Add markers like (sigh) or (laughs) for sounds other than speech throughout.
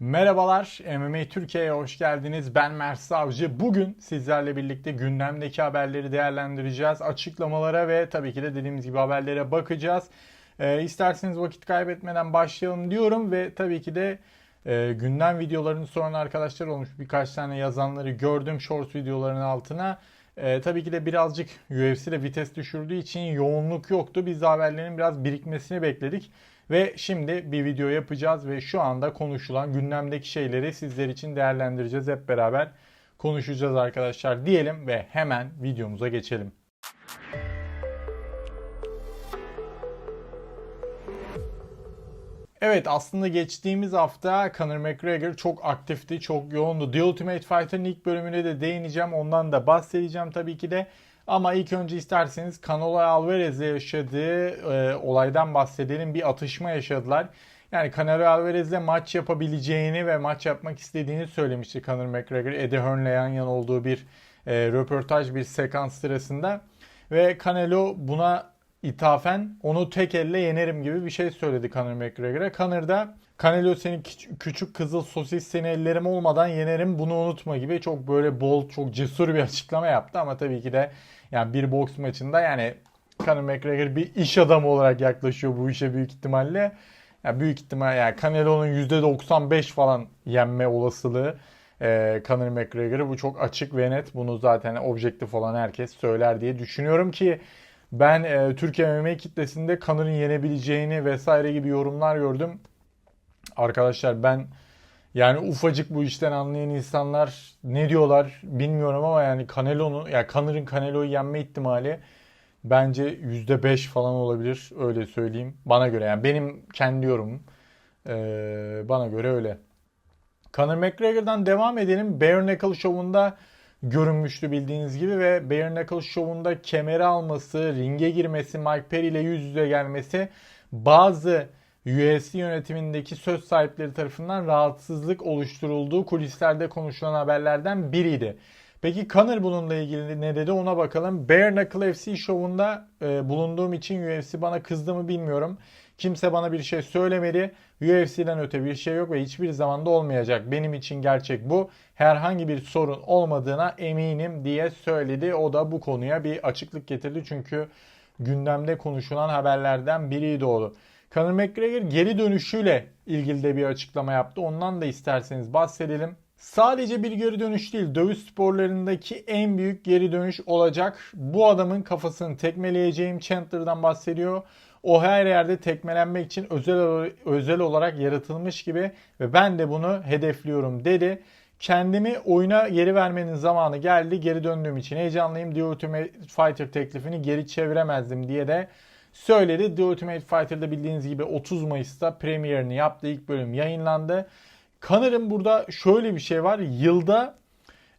Merhabalar, MMA Türkiye'ye hoş geldiniz. Ben Mert Savcı. Bugün sizlerle birlikte gündemdeki haberleri değerlendireceğiz. Açıklamalara ve tabii ki de dediğimiz gibi haberlere bakacağız. Ee, isterseniz vakit kaybetmeden başlayalım diyorum ve tabii ki de e, gündem videolarını soran arkadaşlar olmuş. Birkaç tane yazanları gördüm short videoların altına. Ee, tabii ki de birazcık UFC'de vites düşürdüğü için yoğunluk yoktu. Biz haberlerin biraz birikmesini bekledik. Ve şimdi bir video yapacağız ve şu anda konuşulan gündemdeki şeyleri sizler için değerlendireceğiz. Hep beraber konuşacağız arkadaşlar diyelim ve hemen videomuza geçelim. Evet aslında geçtiğimiz hafta Conor McGregor çok aktifti, çok yoğundu. The Ultimate Fighter'ın ilk bölümüne de değineceğim. Ondan da bahsedeceğim tabii ki de. Ama ilk önce isterseniz Canelo Alvarez'le yaşadığı e, olaydan bahsedelim. Bir atışma yaşadılar. Yani Canelo Alvarez'le maç yapabileceğini ve maç yapmak istediğini söylemişti Conor McGregor. Eddie Hearn'le yan yana olduğu bir e, röportaj, bir sekans sırasında. Ve Canelo buna ithafen onu tek elle yenerim gibi bir şey söyledi Conor McGregor'a. Conor da Canelo senin küçük kızıl sosis seni ellerim olmadan yenerim bunu unutma gibi çok böyle bol çok cesur bir açıklama yaptı ama tabii ki de yani bir boks maçında yani Conor McGregor bir iş adamı olarak yaklaşıyor bu işe büyük ihtimalle. Yani büyük ihtimal yani Canelo'nun %95 falan yenme olasılığı e, Conor McGregor'ı bu çok açık ve net. Bunu zaten objektif olan herkes söyler diye düşünüyorum ki ben e, Türkiye MMA kitlesinde Connor'ın yenebileceğini vesaire gibi yorumlar gördüm. Arkadaşlar ben yani ufacık bu işten anlayan insanlar ne diyorlar bilmiyorum ama yani Canelo'nun ya yani Connor'ın Canelo'yu yenme ihtimali bence %5 falan olabilir öyle söyleyeyim. Bana göre yani benim kendi yorumum. Ee, bana göre öyle. Conor McGregor'dan devam edelim. Bare Knuckle Show'unda görünmüştü bildiğiniz gibi ve Bare Knuckle Show'unda kemeri alması, ringe girmesi, Mike Perry ile yüz yüze gelmesi bazı UFC yönetimindeki söz sahipleri tarafından rahatsızlık oluşturulduğu kulislerde konuşulan haberlerden biriydi. Peki Conor bununla ilgili ne dedi ona bakalım. Bare Knuckle FC şovunda e, bulunduğum için UFC bana kızdı mı bilmiyorum. Kimse bana bir şey söylemedi. UFC'den öte bir şey yok ve hiçbir zamanda olmayacak. Benim için gerçek bu. Herhangi bir sorun olmadığına eminim diye söyledi. O da bu konuya bir açıklık getirdi. Çünkü gündemde konuşulan haberlerden biriydi o. Conor McGregor geri dönüşüyle ilgili de bir açıklama yaptı. Ondan da isterseniz bahsedelim. Sadece bir geri dönüş değil, dövüş sporlarındaki en büyük geri dönüş olacak. Bu adamın kafasını tekmeleyeceğim Chandler'dan bahsediyor. O her yerde tekmelenmek için özel özel olarak yaratılmış gibi ve ben de bunu hedefliyorum dedi. Kendimi oyuna geri vermenin zamanı geldi. Geri döndüğüm için heyecanlıyım. The Ultimate Fighter teklifini geri çeviremezdim diye de söyledi. The Ultimate Fighter'da bildiğiniz gibi 30 Mayıs'ta premierini yaptı. İlk bölüm yayınlandı. Kanır'ın burada şöyle bir şey var. Yılda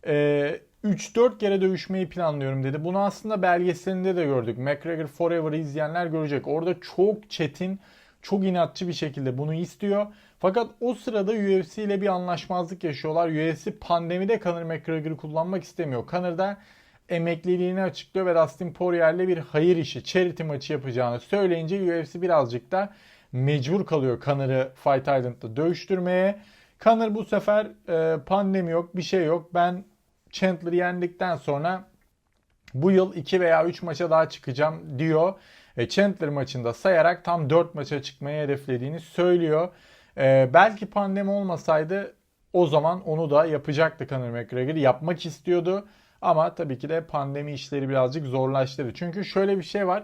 e, 3-4 kere dövüşmeyi planlıyorum dedi. Bunu aslında belgeselinde de gördük. McGregor Forever'ı izleyenler görecek. Orada çok çetin, çok inatçı bir şekilde bunu istiyor. Fakat o sırada UFC ile bir anlaşmazlık yaşıyorlar. UFC pandemide Conor McGregor'ı kullanmak istemiyor. Conor da emekliliğini açıklıyor ve Dustin Poirier'le bir hayır işi, charity maçı yapacağını söyleyince UFC birazcık da mecbur kalıyor Conor'ı Fight Island'da dövüştürmeye. Conor bu sefer e, pandemi yok, bir şey yok. Ben Chandler'ı yendikten sonra bu yıl 2 veya 3 maça daha çıkacağım diyor. E, Chandler maçında sayarak tam 4 maça çıkmayı hedeflediğini söylüyor. E, belki pandemi olmasaydı o zaman onu da yapacaktı Conor McGregor. Yapmak istiyordu. Ama tabii ki de pandemi işleri birazcık zorlaştırdı. Çünkü şöyle bir şey var.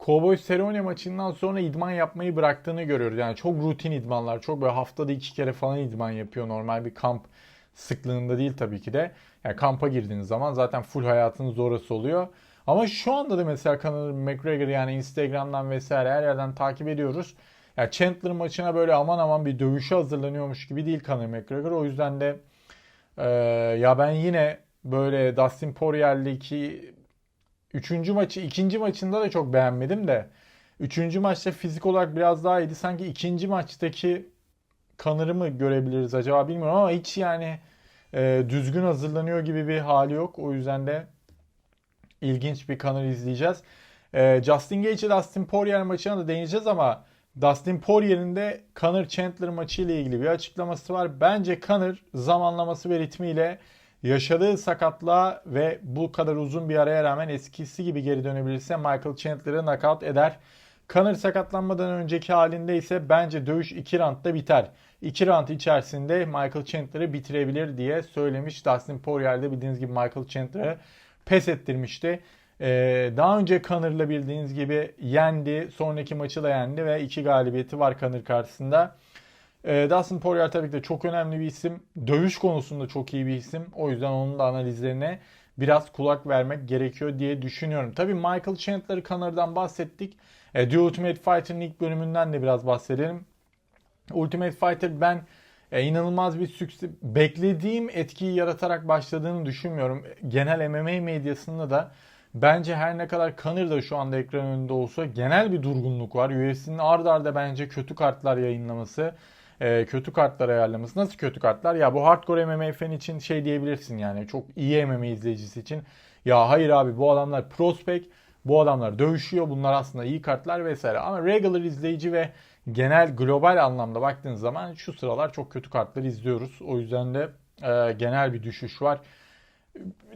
Cowboys Ceremony maçından sonra idman yapmayı bıraktığını görüyoruz. Yani çok rutin idmanlar. Çok böyle haftada iki kere falan idman yapıyor. Normal bir kamp sıklığında değil tabii ki de. Yani kampa girdiğiniz zaman zaten full hayatınız orası oluyor. Ama şu anda da mesela Conor McGregor yani Instagram'dan vesaire her yerden takip ediyoruz. Yani Chandler maçına böyle aman aman bir dövüşe hazırlanıyormuş gibi değil Conor McGregor. O yüzden de e, ya ben yine böyle Dustin Poirier'deki üçüncü maçı, ikinci maçında da çok beğenmedim de üçüncü maçta fizik olarak biraz daha iyiydi. Sanki ikinci maçtaki Connor'ı mı görebiliriz acaba bilmiyorum ama hiç yani e, düzgün hazırlanıyor gibi bir hali yok. O yüzden de ilginç bir Conor izleyeceğiz. E, Justin ile Dustin Poirier maçına da değineceğiz ama Dustin Poirier'in de Conor Chandler maçı ile ilgili bir açıklaması var. Bence Conor zamanlaması ve ritmiyle yaşadığı sakatlığa ve bu kadar uzun bir araya rağmen eskisi gibi geri dönebilirse Michael Chandler'ı knockout eder. Conor sakatlanmadan önceki halinde ise bence dövüş 2 roundda biter. 2 round içerisinde Michael Chandler'ı bitirebilir diye söylemiş. Dustin Poirier'de bildiğiniz gibi Michael Chandler'ı pes ettirmişti. Ee, daha önce Connor'la bildiğiniz gibi yendi. Sonraki maçı da yendi ve iki galibiyeti var Conor karşısında. Ee, Dustin Poirier tabii ki de çok önemli bir isim. Dövüş konusunda çok iyi bir isim. O yüzden onun da analizlerine biraz kulak vermek gerekiyor diye düşünüyorum. Tabii Michael Chandler Connor'dan bahsettik. E, The Ultimate Fighter'ın ilk bölümünden de biraz bahsedelim. Ultimate Fighter ben e, inanılmaz bir sükse beklediğim etkiyi yaratarak başladığını düşünmüyorum. Genel MMA medyasında da bence her ne kadar Conor da şu anda ekran önünde olsa genel bir durgunluk var. UFC'nin ard arda bence kötü kartlar yayınlaması, e, kötü kartlar ayarlaması. Nasıl kötü kartlar? Ya bu hardcore MMA fan için şey diyebilirsin yani çok iyi MMA izleyicisi için. Ya hayır abi bu adamlar prospect, bu adamlar dövüşüyor. Bunlar aslında iyi kartlar vesaire. Ama regular izleyici ve genel global anlamda baktığınız zaman şu sıralar çok kötü kartlar izliyoruz. O yüzden de e, genel bir düşüş var.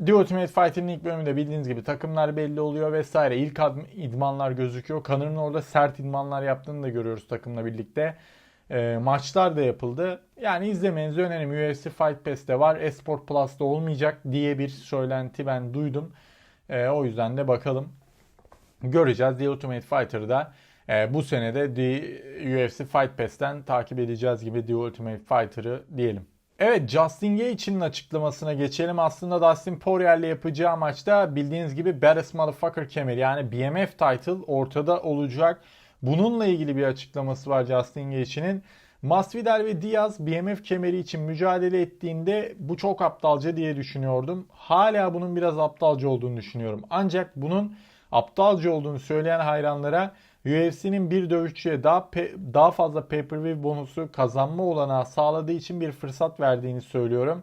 The Ultimate Fighter'ın ilk bölümünde bildiğiniz gibi takımlar belli oluyor vesaire. İlk idmanlar gözüküyor. Connor'ın orada sert idmanlar yaptığını da görüyoruz takımla birlikte. E, maçlar da yapıldı. Yani izlemenizi öneririm. UFC Fight Pass'te var. Esport Plus'ta olmayacak diye bir söylenti ben duydum. E, o yüzden de bakalım. Göreceğiz. The Ultimate Fighter'da e, bu senede The UFC Fight Pass'ten takip edeceğiz gibi The Ultimate Fighter'ı diyelim. Evet Justin Gaethje'nin açıklamasına geçelim. Aslında Dustin Poirier'le yapacağı maçta bildiğiniz gibi Baddest Motherfucker kemeri yani BMF title ortada olacak. Bununla ilgili bir açıklaması var Justin Gaethje'nin. Masvidal ve Diaz BMF kemeri için mücadele ettiğinde bu çok aptalca diye düşünüyordum. Hala bunun biraz aptalca olduğunu düşünüyorum. Ancak bunun aptalca olduğunu söyleyen hayranlara UFC'nin bir dövüşçüye daha daha fazla pay-per-view bonusu kazanma olanağı sağladığı için bir fırsat verdiğini söylüyorum.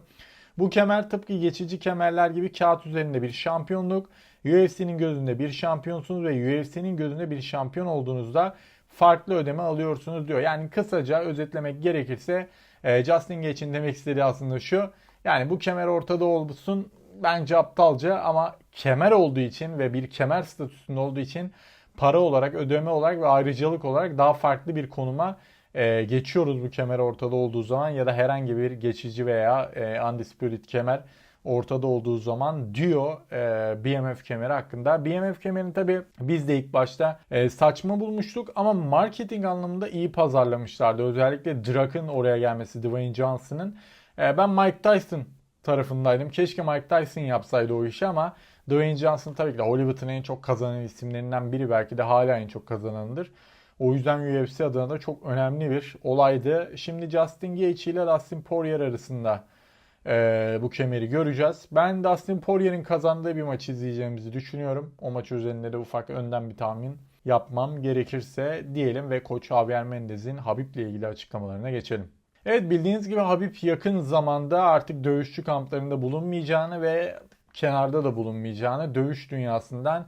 Bu kemer tıpkı geçici kemerler gibi kağıt üzerinde bir şampiyonluk. UFC'nin gözünde bir şampiyonsunuz ve UFC'nin gözünde bir şampiyon olduğunuzda farklı ödeme alıyorsunuz diyor. Yani kısaca özetlemek gerekirse e, Justin Gaethje'in demek istediği aslında şu. Yani bu kemer ortada olsun bence aptalca ama kemer olduğu için ve bir kemer statüsünde olduğu için para olarak, ödeme olarak ve ayrıcalık olarak daha farklı bir konuma e, geçiyoruz bu kemer ortada olduğu zaman ya da herhangi bir geçici veya e, undisputed kemer ortada olduğu zaman diyor e, BMF kemeri hakkında. BMF kemerini tabi biz de ilk başta e, saçma bulmuştuk ama marketing anlamında iyi pazarlamışlardı. Özellikle Drak'ın oraya gelmesi Dwayne Johnson'ın. E, ben Mike Tyson tarafındaydım. Keşke Mike Tyson yapsaydı o işi ama Dwayne Johnson tabii ki de Hollywood'un en çok kazanan isimlerinden biri belki de hala en çok kazananıdır. O yüzden UFC adına da çok önemli bir olaydı. Şimdi Justin Gaethje ile Dustin Poirier arasında e, bu kemeri göreceğiz. Ben Dustin Poirier'in kazandığı bir maç izleyeceğimizi düşünüyorum. O maç üzerinde de ufak önden bir tahmin yapmam gerekirse diyelim ve koç Javier Mendez'in Habib ile ilgili açıklamalarına geçelim. Evet bildiğiniz gibi Habib yakın zamanda artık dövüşçü kamplarında bulunmayacağını ve kenarda da bulunmayacağını, dövüş dünyasından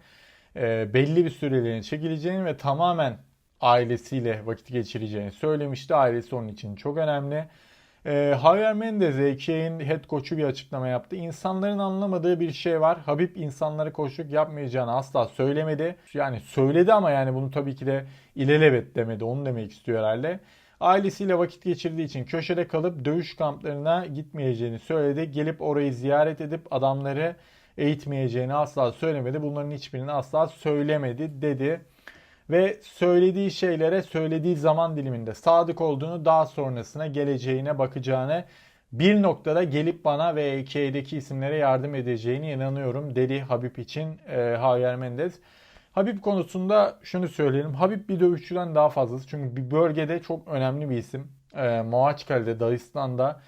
e, belli bir süreliğine çekileceğini ve tamamen ailesiyle vakit geçireceğini söylemişti. Ailesi onun için çok önemli. E, Javier Mendez, AK'in head coach'u bir açıklama yaptı. İnsanların anlamadığı bir şey var. Habib insanları koşuk yapmayacağını asla söylemedi. Yani söyledi ama yani bunu tabii ki de ilelebet demedi. Onu demek istiyor herhalde. Ailesiyle vakit geçirdiği için köşede kalıp dövüş kamplarına gitmeyeceğini söyledi. Gelip orayı ziyaret edip adamları eğitmeyeceğini asla söylemedi. Bunların hiçbirini asla söylemedi dedi. Ve söylediği şeylere söylediği zaman diliminde sadık olduğunu daha sonrasına geleceğine bakacağını bir noktada gelip bana ve AK'deki isimlere yardım edeceğini inanıyorum dedi Habib için e, Javier Mendez. Habib konusunda şunu söyleyelim. Habib bir dövüşçüden daha fazlası. Çünkü bir bölgede çok önemli bir isim. E, Moaçkale'de, Dağıstan'da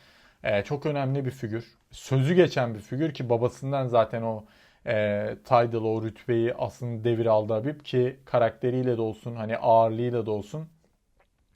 e, çok önemli bir figür. Sözü geçen bir figür ki babasından zaten o e, title, o rütbeyi aslında devir aldı Habib ki karakteriyle de olsun, hani ağırlığıyla da olsun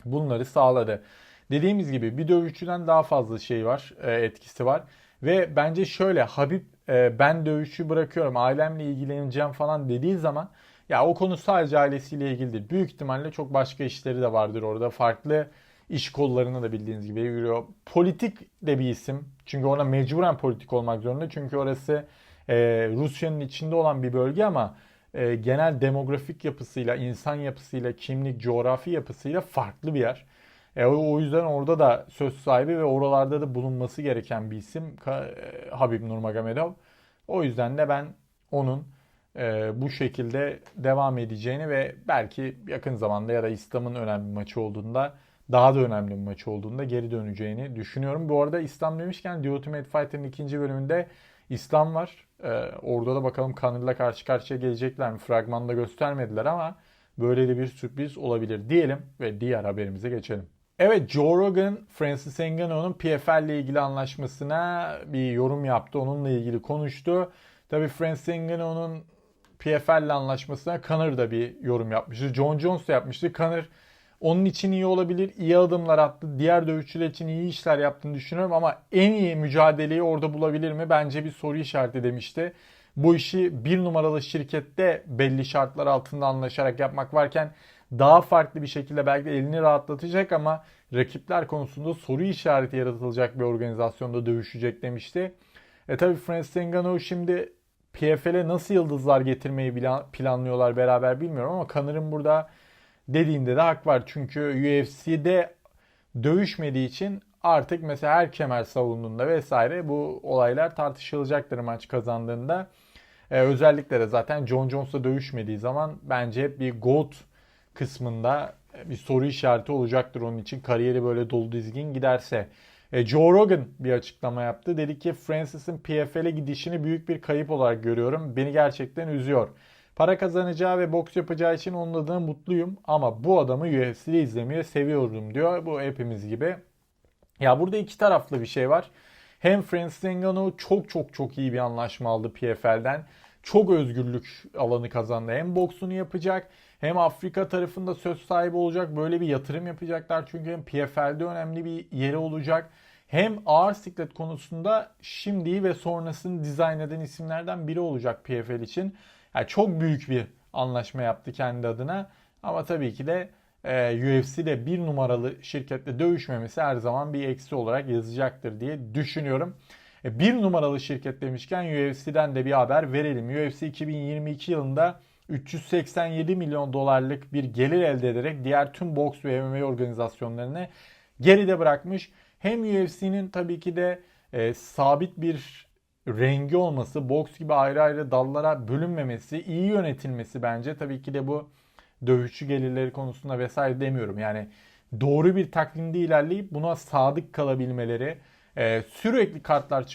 bunları sağladı. Dediğimiz gibi bir dövüşçüden daha fazla şey var, e, etkisi var. Ve bence şöyle Habib e, ben dövüşü bırakıyorum, ailemle ilgileneceğim falan dediği zaman Ya o konu sadece ailesiyle ilgili değil. Büyük ihtimalle çok başka işleri de vardır orada. Farklı iş kollarına da bildiğiniz gibi yürüyor. Politik de bir isim. Çünkü orada mecburen politik olmak zorunda. Çünkü orası e, Rusya'nın içinde olan bir bölge ama e, genel demografik yapısıyla, insan yapısıyla, kimlik, coğrafi yapısıyla farklı bir yer. E, o, yüzden orada da söz sahibi ve oralarda da bulunması gereken bir isim e, Habib Nurmagomedov. O yüzden de ben onun e, bu şekilde devam edeceğini ve belki yakın zamanda ya da İslam'ın önemli maçı olduğunda daha da önemli bir maçı olduğunda geri döneceğini düşünüyorum. Bu arada İslam demişken The Ultimate Fighter'ın ikinci bölümünde İslam var. Ee, orada da bakalım Connor'la karşı karşıya gelecekler mi? Fragmanda göstermediler ama böyle de bir sürpriz olabilir diyelim ve diğer haberimize geçelim. Evet Joe Rogan Francis Ngannou'nun PFL ile ilgili anlaşmasına bir yorum yaptı. Onunla ilgili konuştu. Tabii Francis Ngannou'nun PFL ile anlaşmasına Conor da bir yorum yapmıştı. John Jones da yapmıştı. Conor onun için iyi olabilir. iyi adımlar attı. Diğer dövüşçüler için iyi işler yaptığını düşünüyorum ama en iyi mücadeleyi orada bulabilir mi? Bence bir soru işareti demişti. Bu işi bir numaralı şirkette belli şartlar altında anlaşarak yapmak varken daha farklı bir şekilde belki elini rahatlatacak ama rakipler konusunda soru işareti yaratılacak bir organizasyonda dövüşecek demişti. E tabi Francis Ngannou şimdi PFL'e nasıl yıldızlar getirmeyi planlıyorlar beraber bilmiyorum ama Connor'ın burada dediğinde de hak var. Çünkü UFC'de dövüşmediği için artık mesela her kemer savunduğunda vesaire bu olaylar tartışılacaktır maç kazandığında. Ee, özellikle de zaten John Jones'la dövüşmediği zaman bence hep bir GOAT kısmında bir soru işareti olacaktır onun için. Kariyeri böyle dolu dizgin giderse. E, Joe Rogan bir açıklama yaptı. Dedi ki Francis'in PFL'e gidişini büyük bir kayıp olarak görüyorum. Beni gerçekten üzüyor. Para kazanacağı ve boks yapacağı için onun adına mutluyum. Ama bu adamı UFC'de izlemeyi seviyorum diyor. Bu hepimiz gibi. Ya burada iki taraflı bir şey var. Hem Francis Ngannou çok çok çok iyi bir anlaşma aldı PFL'den. Çok özgürlük alanı kazandı. Hem boksunu yapacak hem Afrika tarafında söz sahibi olacak. Böyle bir yatırım yapacaklar. Çünkü hem PFL'de önemli bir yeri olacak. Hem ağır siklet konusunda şimdiyi ve sonrasını dizayn eden isimlerden biri olacak PFL için. Yani çok büyük bir anlaşma yaptı kendi adına. Ama tabii ki de e, UFC'de bir numaralı şirketle dövüşmemesi her zaman bir eksi olarak yazacaktır diye düşünüyorum. E, bir numaralı şirket demişken UFC'den de bir haber verelim. UFC 2022 yılında 387 milyon dolarlık bir gelir elde ederek diğer tüm boks ve MMA organizasyonlarını geride bırakmış. Hem UFC'nin tabii ki de e, sabit bir rengi olması, boks gibi ayrı ayrı dallara bölünmemesi, iyi yönetilmesi bence tabii ki de bu dövüşçü gelirleri konusunda vesaire demiyorum. Yani doğru bir takvimde ilerleyip buna sadık kalabilmeleri, e, sürekli kartlar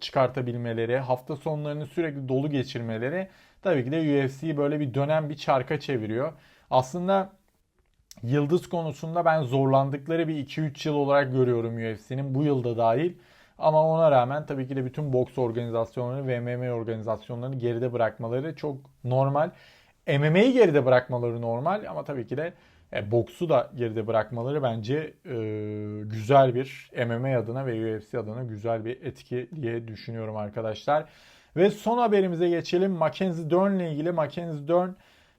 çıkartabilmeleri, hafta sonlarını sürekli dolu geçirmeleri tabii ki de UFC'yi böyle bir dönem bir çarka çeviriyor. Aslında yıldız konusunda ben zorlandıkları bir 2-3 yıl olarak görüyorum UFC'nin bu yılda dahil. Ama ona rağmen tabii ki de bütün boks organizasyonları ve MMA organizasyonlarını geride bırakmaları çok normal. MMA'yi geride bırakmaları normal ama tabii ki de e, boksu da geride bırakmaları bence e, güzel bir MMA adına ve UFC adına güzel bir etki diye düşünüyorum arkadaşlar. Ve son haberimize geçelim. Mackenzie Dern ile ilgili Mackenzie Dern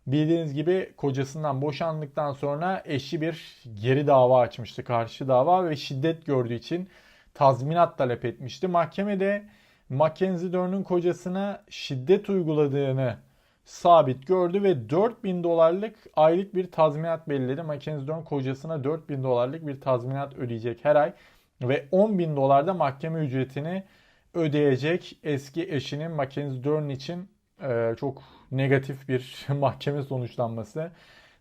bildiğiniz gibi kocasından boşandıktan sonra eşi bir geri dava açmıştı. Karşı dava ve şiddet gördüğü için tazminat talep etmişti. Mahkemede Mackenzie Dern'ün kocasına şiddet uyguladığını sabit gördü ve 4000 dolarlık aylık bir tazminat belirledi. Mackenzie Dern kocasına 4000 dolarlık bir tazminat ödeyecek her ay ve 10 bin dolar da mahkeme ücretini ödeyecek eski eşinin Mackenzie Dern için e, çok negatif bir (laughs) mahkeme sonuçlanması.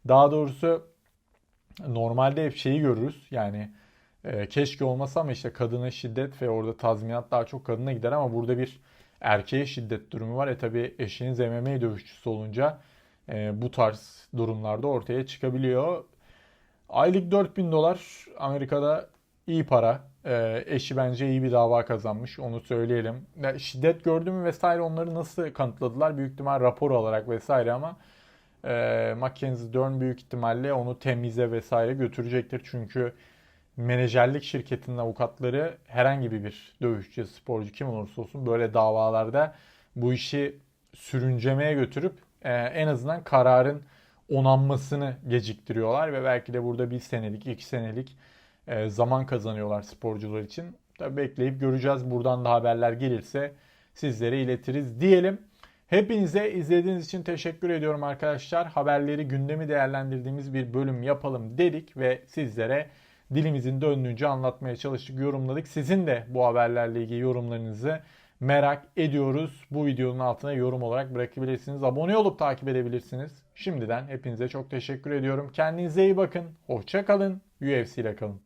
Daha doğrusu normalde hep şeyi görürüz yani e, keşke olmasa ama işte kadına şiddet ve orada tazminat daha çok kadına gider ama burada bir erkeğe şiddet durumu var. E tabi eşiniz MMA dövüşçüsü olunca e, bu tarz durumlarda ortaya çıkabiliyor. Aylık 4000 dolar Amerika'da iyi para. E, eşi bence iyi bir dava kazanmış onu söyleyelim. E, şiddet gördü mü vesaire onları nasıl kanıtladılar? Büyük ihtimal rapor olarak vesaire ama e, Mackenzie Dern büyük ihtimalle onu temize vesaire götürecektir. Çünkü menajerlik şirketinin avukatları herhangi bir dövüşçü, sporcu kim olursa olsun böyle davalarda bu işi sürüncemeye götürüp e, en azından kararın onanmasını geciktiriyorlar ve belki de burada bir senelik, iki senelik e, zaman kazanıyorlar sporcular için. Tabii bekleyip göreceğiz. Buradan da haberler gelirse sizlere iletiriz diyelim. Hepinize izlediğiniz için teşekkür ediyorum arkadaşlar. Haberleri gündemi değerlendirdiğimiz bir bölüm yapalım dedik ve sizlere dilimizin döndüğünce anlatmaya çalıştık, yorumladık. Sizin de bu haberlerle ilgili yorumlarınızı merak ediyoruz. Bu videonun altına yorum olarak bırakabilirsiniz. Abone olup takip edebilirsiniz. Şimdiden hepinize çok teşekkür ediyorum. Kendinize iyi bakın. Hoşça kalın. UFC ile kalın.